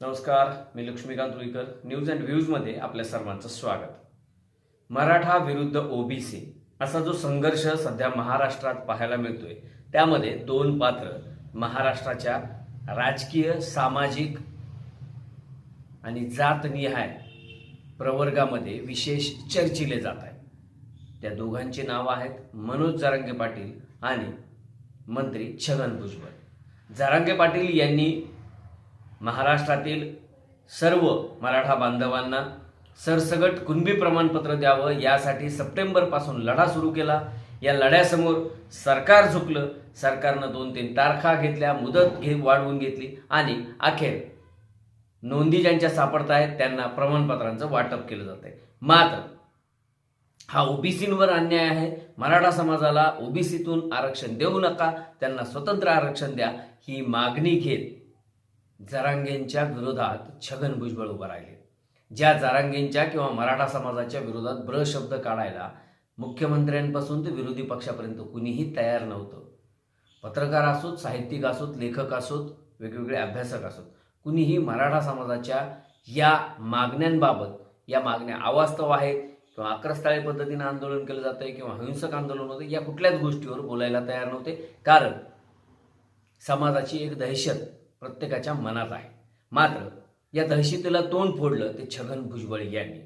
नमस्कार मी Laxmikant Ruikar news and व्ह्यूजमध्ये आपल्या सर्वांचं स्वागत. मराठा विरुद्ध ओबीसी असा जो संघर्ष सध्या महाराष्ट्रात पाहायला मिळतोय त्यामध्ये दोन पात्र महाराष्ट्राच्या राजकीय सामाजिक आणि जातनिहाय प्रवर्गामध्ये विशेष चर्चिले जात आहेत. त्या दोघांची नावं आहेत मनोज जरांगे पाटील आणि मंत्री छगन भुजबळ. जरांगे पाटील यांनी महाराष्ट्रातील सर्व मराठा बांधवांना सरसगट कुणबी प्रमाणपत्र द्यावं यासाठी सप्टेंबरपासून लढा सुरू केला. या लढ्यासमोर सरकार झुकलं. सरकारनं दोन तीन तारखा घेतल्या मुदत घे वाढवून घेतली आणि अखेर नोंदी ज्यांच्या सापडत आहेत त्यांना प्रमाणपत्रांचं वाटप केलं जात आहे मात्र हा ओबीसींवर अन्याय आहे. मराठा समाजाला ओबीसीतून आरक्षण देऊ नका. त्यांना स्वतंत्र आरक्षण द्या. ही मागणी घेत जरांगेंच्या विरोधात छगन भुजबळ उभं राहिले. ज्या जरांगेंच्या किंवा मराठा समाजाच्या विरोधात ब्र शब्द काढायला मुख्यमंत्र्यांपासून ते विरोधी पक्षापर्यंत कुणीही तयार नव्हतं. पत्रकार असोत साहित्यिक असोत लेखक असोत वेगवेगळे अभ्यासक असोत कुणीही मराठा समाजाच्या या मागण्यांबाबत या मागण्या अवास्तव आहेत किंवा अक्रस्ताळी पद्धतीनं आंदोलन केलं जातं आहे किंवा हिंसक आंदोलन होतं या कुठल्याच गोष्टीवर बोलायला तयार नव्हते. कारण समाजाची एक दहशत प्रत्येकाच्या मनात आहे. मात्र या दहशतीला तोंड फोडलं ते छगन भुजबळ यांनी.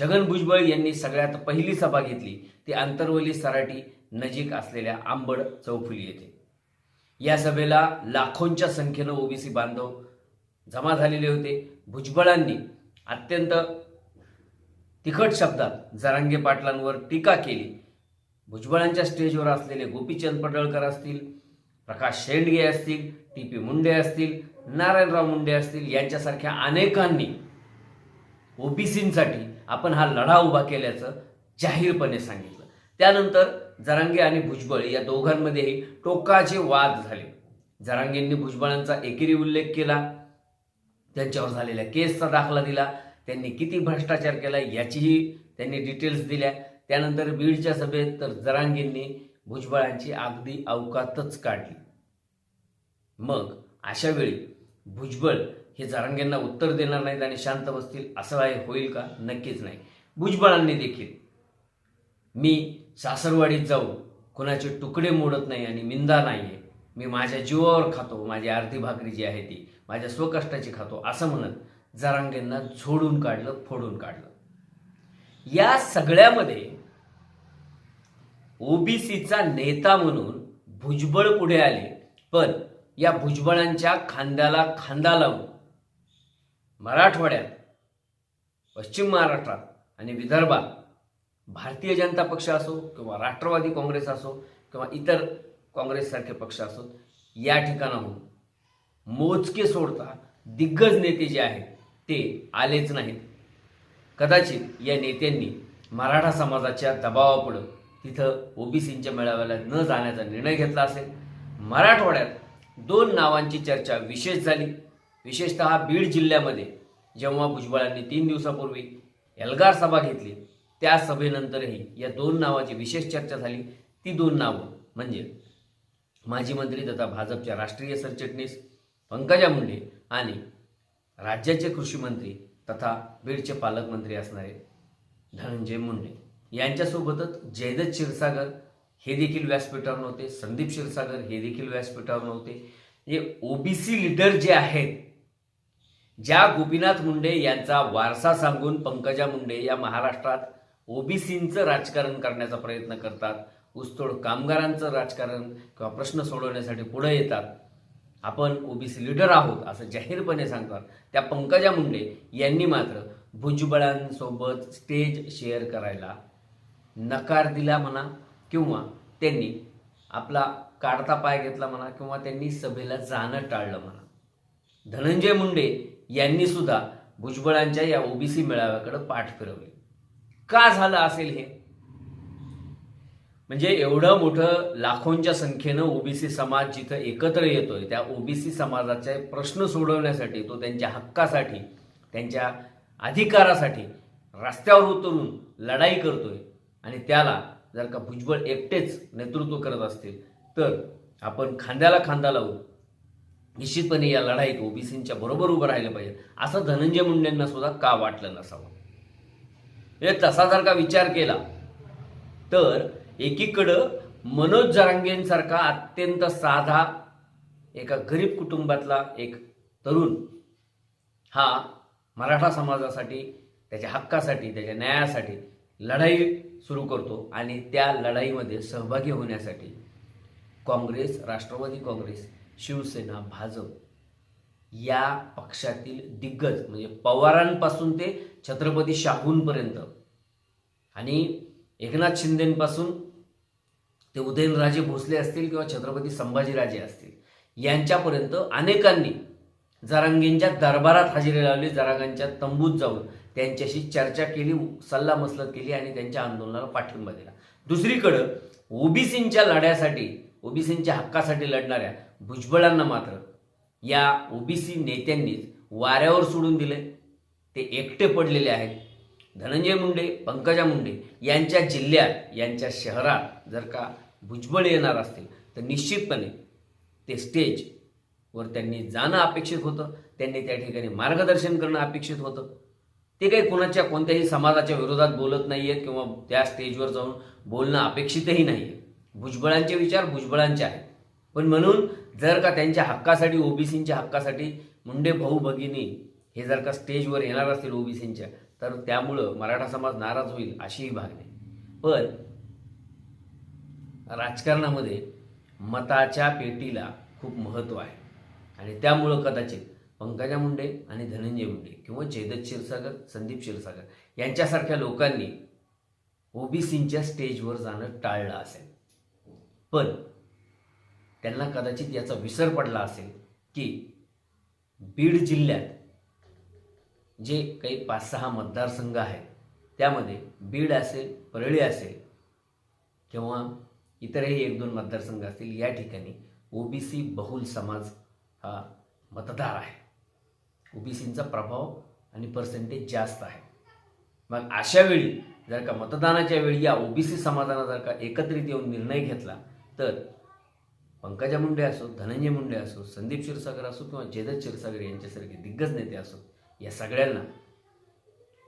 छगन भुजबळ यांनी सगळ्यात पहिली सभा घेतली. ती आंतरवली सराटी नजीक असलेल्या आंबड चौफुली येथे. या सभेला लाखोंच्या संख्येनं ओबीसी बांधव जमा झालेले होते. भुजबळांनी अत्यंत तिखट शब्दात जरांगे पाटलांवर टीका केली. भुजबळांच्या स्टेजवर असलेले गोपीचंद पडळकर असतील प्रकाश शेंडगे असतील टी पी मुंडे असतील नारायणराव मुंडे असतील यांच्यासारख्या अनेकांनी ओबीसींसाठी आपण हा लढा उभा केल्याचं जाहीरपणे सांगितलं. त्यानंतर जरांगे आणि भुजबळ या दोघांमध्येही टोकाचे वाद झाले. जरांगेंनी भुजबळांचा एकेरी उल्लेख केला. त्यांच्यावर झालेल्या केसचा दाखला दिला. त्यांनी किती भ्रष्टाचार केला याचीही त्यांनी डिटेल्स दिल्या. त्यानंतर बीडच्या सभेत तर जरांगेंनी भुजबळांची अगदी अवकातच काढली. मग अशा वेळी भुजबळ हे जरांगेंना उत्तर देणार नाहीत आणि शांत बसतील असं आहे होईल का? नक्कीच नाही. भुजबळांनी देखील मी सासरवाडीत जाऊन कुणाचे तुकडे मोडत नाही आणि मिंदा नाही आहे मी माझ्या जीवावर खातो माझी अर्धी भाकरी जी आहे ती माझ्या स्वकष्टाची खातो असं म्हणत जरांगेंना झोडून काढलं फोडून काढलं. या सगळ्यामध्ये ओबीसीचा नेता म्हणून भुजबळ पुढे आले. पण या भुजबळांच्या खांद्याला खांदा लावून मराठवाड्यात पश्चिम महाराष्ट्रात आणि विदर्भात भारतीय जनता पक्ष असो किंवा राष्ट्रवादी काँग्रेस असो किंवा इतर काँग्रेससारखे पक्ष असो या ठिकाणाहून मोजके सोडता दिग्गज नेते जे आहेत ते आलेच नाहीत. कदाचित या नेत्यांनी मराठा समाजाच्या दबावापुढं तिथं ओबीसींच्या मेळाव्याला न जाण्याचा निर्णय घेतला असेल. मराठवाड्यात दोन नावांची चर्चा विशेष झाली. विशेषतः बीड जिल्ह्यामध्ये जेव्हा भुजबळांनी तीन दिवसापूर्वी एल्गार सभा घेतली त्या सभेनंतरही या दोन नावाची विशेष चर्चा झाली. ती दोन नावं म्हणजे माजी मंत्री तथा भाजपच्या राष्ट्रीय सरचिटणीस पंकजा मुंडे आणि राज्याचे कृषी मंत्री तथा बीडचे पालकमंत्री असणारे धनंजय मुंडे. यांच्यासोबतच जयदत्त क्षीरसागर हे देखील व्यासपीठावर नव्हते संदीप क्षीरसागर हे देखील व्यासपीठावर नव्हते. हे ओबीसी लीडर जे आहेत ज्या गोपीनाथ मुंडे यांचा वारसा सांगून पंकजा मुंडे या महाराष्ट्रात ओबीसींचं राजकारण करण्याचा प्रयत्न करतात ऊसतोड कामगारांचं राजकारण किंवा प्रश्न सोडवण्यासाठी पुढे येतात. आपण ओबीसी लीडर आहोत असं जाहीरपणे सांगतात. त्या पंकजा मुंडे यांनी मात्र भुजबळांसोबत स्टेज शेअर करायला नकार दिला म्हणा किंवा त्यांनी आपला काढता पाय घेतला म्हणा किंवा त्यांनी सभेला जाणं टाळलं म्हणा. धनंजय मुंडे यांनी सुद्धा भुजबळांच्या या ओबीसी मेळाव्याकडे पाठ फिरवली. का झालं असेल हे? म्हणजे एवढं मोठं लाखोंच्या संख्येनं ओबीसी समाज जिथं एकत्र येतोय त्या ओबीसी समाजाचे प्रश्न सोडवण्यासाठी तो त्यांच्या हक्कासाठी त्यांच्या अधिकारासाठी रस्त्यावर उतरून लढाई करतोय आणि त्याला जर का भुजबळ एकटेच नेतृत्व करत असतील तर आपण खांद्याला खांदा लावून निश्चितपणे या लढाईत ओबीसींच्या बरोबर उभं राहिलं पाहिजे. असं धनंजय मुंडेंना सुद्धा का वाटलं नसावं? म्हणजे तसा जर का विचार केला. तर एकीकडं मनोज जरांगेंसारखा अत्यंत साधा एका गरीब कुटुंबातला एक तरुण हा मराठा समाजासाठी त्याच्या हक्कासाठी त्याच्या न्यायासाठी लढाई सुरू करतो आणि त्या लढाईमध्ये सहभागी होण्यासाठी काँग्रेस राष्ट्रवादी काँग्रेस शिवसेना भाजप या पक्षातील दिग्गज म्हणजे पवारांपासून ते छत्रपती शाहूंपर्यंत आणि एकनाथ शिंदेपासून ते उदयनराजे भोसले असतील किंवा छत्रपती संभाजीराजे असतील यांच्यापर्यंत अनेकांनी जरांगींच्या दरबारात हजेरी लावली जरांगांच्या तंबूत जाऊन त्यांच्याशी चर्चा केली सल्ला मसलत केली आणि त्यांच्या आंदोलनाला पाठिंबा दिला. दुसरीकडं ओबीसींच्या लढ्यासाठी ओबीसींच्या हक्कासाठी लढणाऱ्या भुजबळांना मात्र या ओबीसी नेत्यांनीच वाऱ्यावर सोडून दिले ते एकटे पडलेले आहेत. धनंजय मुंडे पंकजा मुंडे यांच्या जिल्ह्यात यांच्या शहरात जर का भुजबळ येणार असतील तर निश्चितपणे ते स्टेज वर त्यांनी जाणं अपेक्षित होतं त्यांनी त्या ठिकाणी मार्गदर्शन करणं अपेक्षित होतं. ते काही कोणाच्या कोणत्याही समाजाच्या विरोधात बोलत नाही आहेत किंवा त्या स्टेजवर जाऊन बोलणं अपेक्षितही नाही आहे भुजबळांचे विचार भुजबळांचे आहेत. पण म्हणून जर का त्यांच्या हक्कासाठी ओबीसींच्या हक्कासाठी मुंडे भाऊ भगिनी हे जर का स्टेजवर येणार असतील ओबीसींच्या तर त्यामुळं मराठा समाज नाराज होईल अशीही भाग नाही पण राजकारणामध्ये मताच्या पेटीला खूप महत्त्व आहे. आणि त्यामुळं कदाचित पंकजा मुंडे आणि धनंजय मुंडे किंवा जयदत्त क्षीरसागर संदीप क्षीरसागर यांच्यासारख्या लोकांनी ओबीसींच्या स्टेजवर जाणं टाळलं असेल. पण त्यांना कदाचित याचा विसर पडला असेल की बीड जिल्ह्यात जे काही पाच सहा मतदारसंघ आहेत त्यामध्ये बीड असेल परळी असेल किंवा इतरही एक दोन मतदारसंघ असतील या ठिकाणी ओबीसी बहुल समाज हा मतदार आहे. ओबीसींचा प्रभाव आणि पर्सेंटेज जास्त आहे. मग अशा वेळी जर का मतदानाच्या वेळी या ओबीसी समाजानं जर का एकत्रित येऊन निर्णय घेतला तर पंकजा मुंडे असो धनंजय मुंडे असो संदीप क्षीरसागर असो किंवा जेदत क्षीरसागर यांच्यासारखे दिग्गज नेते असो या सगळ्यांना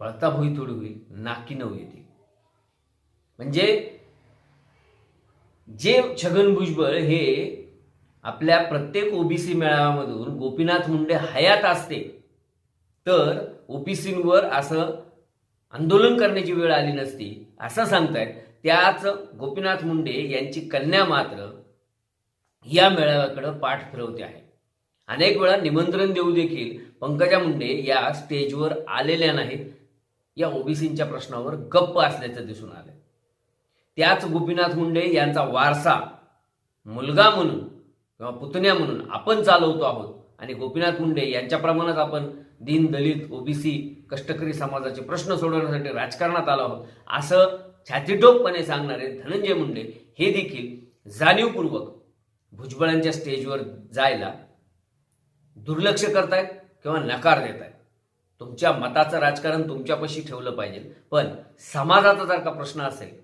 पळता भोई थोडी होईल नाकी नऊ येतील. म्हणजे जे छगन भुजबळ हे आपल्या प्रत्येक ओबीसी मेळाव्यामधून गोपीनाथ मुंडे हयात असते. तर ओबीसींवर असं आंदोलन करण्याची वेळ आली नसती. असं सांगतायत. त्याच गोपीनाथ मुंडे यांची कन्या मात्र या मेळाव्याकडे पाठ फिरवते आहे. अनेक वेळा निमंत्रण देऊ देखील पंकजा मुंडे या स्टेजवर आलेल्या नाहीत. या ओबीसींच्या प्रश्नावर गप्प असल्याचं दिसून आलं त्याच गोपीनाथ मुंडे यांचा वारसा मुलगा म्हणून किंवा पुतण्या म्हणून आपण चालवतो आहोत. आणि गोपीनाथ मुंडे यांच्याप्रमाणेच आपण दीन दलित ओबीसी कष्टकरी समाजाचे प्रश्न सोडवण्यासाठी राजकारणात आलो आहोत. असं छातीटोकपणे सांगणारे धनंजय मुंडे हे देखील जाणीवपूर्वक भुजबळांच्या स्टेजवर जायला दुर्लक्ष करतायत किंवा नकार देत आहेत तुमच्या मताचं राजकारण तुमच्यापाशी ठेवलं पाहिजे. पण समाजाचा जर का प्रश्न असेल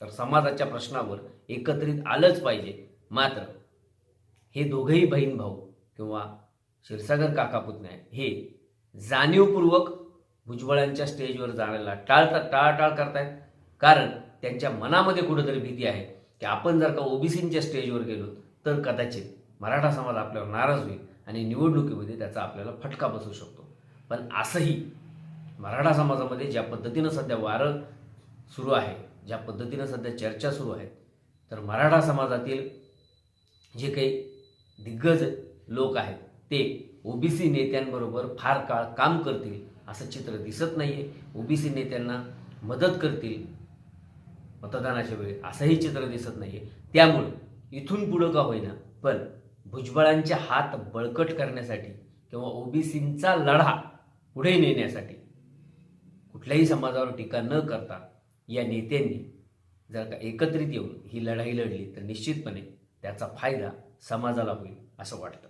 तर समाजाच्या प्रश्नावर एकत्रित आलंच पाहिजे. मात्र हे दोघंही बहीण भाऊ किंवा क्षीरसागर काका पुतण्या हे जाणीवपूर्वक भुजबळांच्या स्टेजवर जाण्याला टाळतात टाळाटाळ करतायत. कारण त्यांच्या मनामध्ये कुठंतरी भीती आहे की आपण जर का ओबीसींच्या स्टेजवर गेलो तर कदाचित मराठा समाज आपल्यावर नाराज होईल आणि निवडणुकीमध्ये त्याचा आपल्याला फटका बसू शकतो. पण असंही मराठा समाजामध्ये ज्या पद्धतीनं सध्या वारं सुरू आहे ज्या पद्धतीनं सध्या चर्चा सुरू आहेत तर मराठा समाजातील जे काही दिग्गज लोक आहेत. ते ओबीसी नेत्यांबरोबर फार काळ काम करतील असं चित्र दिसत नाही आहे ओबीसी नेत्यांना मदत करतील मतदानाच्या वेळी असंही चित्र दिसत नाही आहे त्यामुळं इथून पुढं का होईना पण भुजबळांचे हात बळकट करण्यासाठी किंवा ओबीसींचा लढा पुढे नेण्यासाठी कुठल्याही समाजावर टीका न करता या नेत्यांनी जर का एकत्रित येऊन ही लढाई लढली तर निश्चितपणे त्याचा फायदा समाजाला होईल असं वाटतं.